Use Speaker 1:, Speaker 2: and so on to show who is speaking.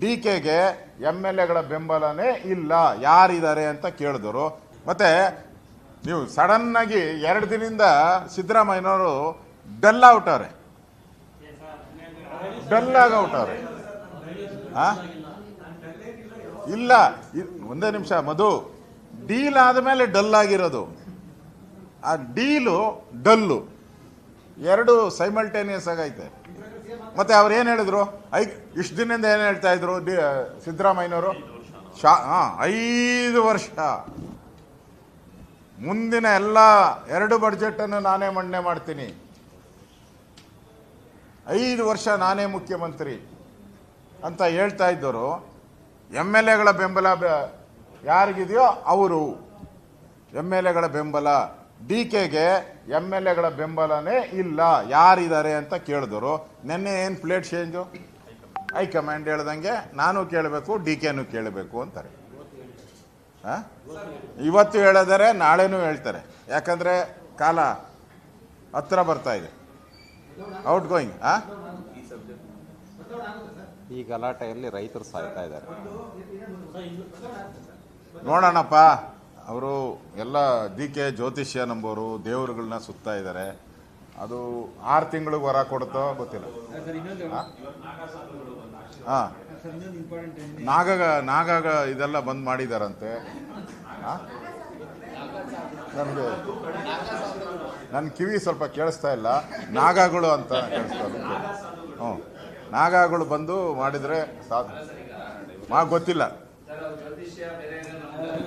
Speaker 1: D ಕೆಗೆ M L ಎಗಳ ಬೆಂಬಲನೇ ಇಲ್ಲ, ಯಾರಿದ್ದಾರೆ ಅಂತ ಕೇಳಿದ್ರು. ಮತ್ತೆ ನೀವು ಸಡನ್ ಆಗಿ ಎರಡು ದಿನದಿಂದ ಸಿದ್ದರಾಮಯ್ಯನವರು ಡಲ್ ಔಟವ್ರೆ ಡಲ್ ಆಗೌಟವ್ರೆ ಹಾಂ ಇಲ್ಲ ಒಂದೇ ನಿಮಿಷ, ಮಧು. ಡೀಲ್ ಆದಮೇಲೆ ಡಲ್ ಆಗಿರೋದು ಆ ಡೀಲು ಡಲ್ಲು. ಎರಡು ಸೈಮಲ್ಟೇನಿಯಸ್ ಆಗೈತೆ. ಮತ್ತೆ ಅವ್ರು ಏನು ಹೇಳಿದ್ರು? ಐ ಇಷ್ಟು ದಿನದಿಂದ ಏನು ಹೇಳ್ತಾ ಇದ್ರು ಡಿ ಸಿದ್ದರಾಮಯ್ಯನವರು? ಶಾ ಹಾಂ ಐದು ವರ್ಷ. ಮುಂದಿನ ಎಲ್ಲ ಎರಡು ಬಡ್ಜೆಟನ್ನು ನಾನೇ ಮಂಡನೆ ಮಾಡ್ತೀನಿ. ಐದು ವರ್ಷ ನಾನೇ ಮುಖ್ಯಮಂತ್ರಿ ಅಂತ ಹೇಳ್ತಾ ಇದ್ದರು ಎಂ ಎಲ್ ಎಗಳ ಬೆಂಬಲ ಯಾರಿಗಿದೆಯೋ ಅವರು. ಎಂ ಎಲ್ ಎಗಳ ಬೆಂಬಲ ಡಿ ಕೆಗೆ ಎಂ ಎಲ್ ಎಗಳ ಬೆಂಬಲನೇ ಇಲ್ಲ. ಯಾರಿದ್ದಾರೆ ಅಂತ ಕೇಳಿದ್ರು. ನಿನ್ನೆ ಏನು ಪ್ಲೇಟ್ ಚೇಂಜು ಹೈಕಮಾಂಡ್ ಹೇಳ್ದಂಗೆ ನಾನು ಕೇಳಬೇಕು ಡಿ ಕೆನೂ ಕೇಳಬೇಕು ಅಂತಾರೆ? ಇವತ್ತು ಹೇಳಿದರೆ ನಾಳೆನೂ ಹೇಳ್ತಾರೆ. ಯಾಕಂದರೆ ಕಾಲ ಹತ್ರ ಬರ್ತಾ ಇದೆ. ಔಟ್ ಗೋಯಿಂಗ್ ಆ?
Speaker 2: ಈ ಗಲಾಟೆಯಲ್ಲಿ ರೈತರು ಸಾಯ್ತಾ ಇದ್ದಾರೆ.
Speaker 1: ನೋಡೋಣಪ್ಪ. ಅವರು ಎಲ್ಲ ಡಿ ಕೆ ಜ್ಯೋತಿಷ್ಯ ನಂಬೋರು ದೇವರುಗಳನ್ನ ಸುತ್ತಾ ಇದ್ದಾರೆ. ಅದು ಆರು ತಿಂಗಳಿಗೆ ವರ ಕೊಡುತ್ತೋ ಗೊತ್ತಿಲ್ಲ. ಹಾಂ. ನಾಗ ನಾಗಾಗ ಇದೆಲ್ಲ ಬಂದ್ ಮಾಡಿದಾರಂತೆ. ನನಗೆ ನನ್ನ ಕಿವಿ ಸ್ವಲ್ಪ ಕೇಳಿಸ್ತಾ ಇಲ್ಲ. ನಾಗಗಳು ಅಂತ ಕೇಳಿಸ್ತಾ. ಹ್ಞೂ ನಾಗಗಳು ಬಂದು ಮಾಡಿದರೆ ಸಾಕು ಮಾ ಗೊತ್ತಿಲ್ಲ.